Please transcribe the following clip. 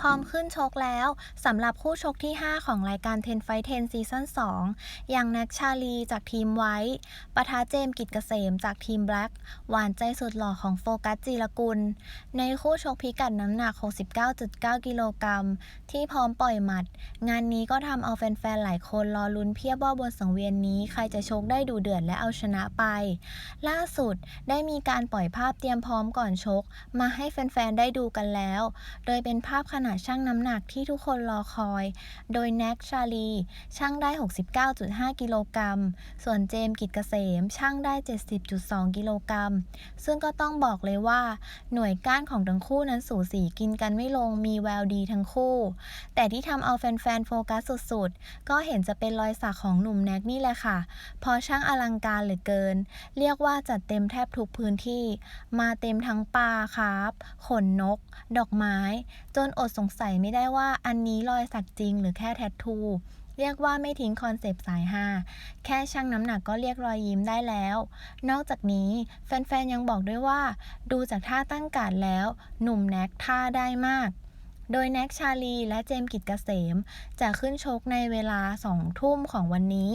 พร้อมขึ้นชกแล้วสำหรับคู่ชกที่ 5 ของรายการ10 Fight 10ซีซั่น2อย่างแน็กชาลีจากทีมไวท์ปะทะเจมส์กิจเกษมจากทีมแบล็กหวานใจสุดหล่อของโฟกัสจีรกุล ในคู่ชกพิกัดน้ำหนัก 69.9 กิโลกรัมที่พร้อมปล่อยหมัด งานนี้ก็ทำเอาแฟนๆ หลายคนรอลุ้นเพียบว่าบนสังเวียนนี้ใครจะชกได้ดูเดือดและเอาชนะไป ล่าสุดได้มีการปล่อยภาพเตรียมพร้อมก่อนชก มาให้แฟนๆ ได้ดูกันแล้ว โดยเป็นภาพขณะชั่งน้ำหนักที่ทุกคนรอคอย โดยแน็กชาลีชั่งได้ 69.5 กิโลกรัม ส่วนเจมกิจเกษมชั่งได้ 70.2 กิโลกรัม ซึ่งก็ต้องบอกเลยว่า หน่วยก้านของทั้งคู่นั้นสูสีกินกันไม่ลง มีแววดีทั้งคู่ แต่ที่ทำเอาแฟนๆ โฟกัสสุดๆ ก็เห็นจะเป็นรอยสักของหนุ่มแน็กนี่แหละค่ะ พอช่างอลังการเหลือเกิน เรียกว่าจัดเต็มแทบทุกพื้นที่ มาเต็มทั้งปลาครับ ขนนก ดอกไม้ จนอดสงสัยไม่ได้ว่าอันนี้รอยสักจริงหรือแค่แทททูเรียกว่าไม่ทิ้งคอนเซปต์สายฮาแค่ชั่งน้ำหนักก็เรียกรอยยิ้มได้แล้ว นอกจากนี้แฟนๆ ยังบอกด้วยว่า ดูจากท่าตั้งการดแล้ว หนุ่มแน็กท่าได้มาก โดยแน็กชาลีและเจมกิจเกษม จะขึ้นชกในเวลา 2 ทุ่มของวันนี้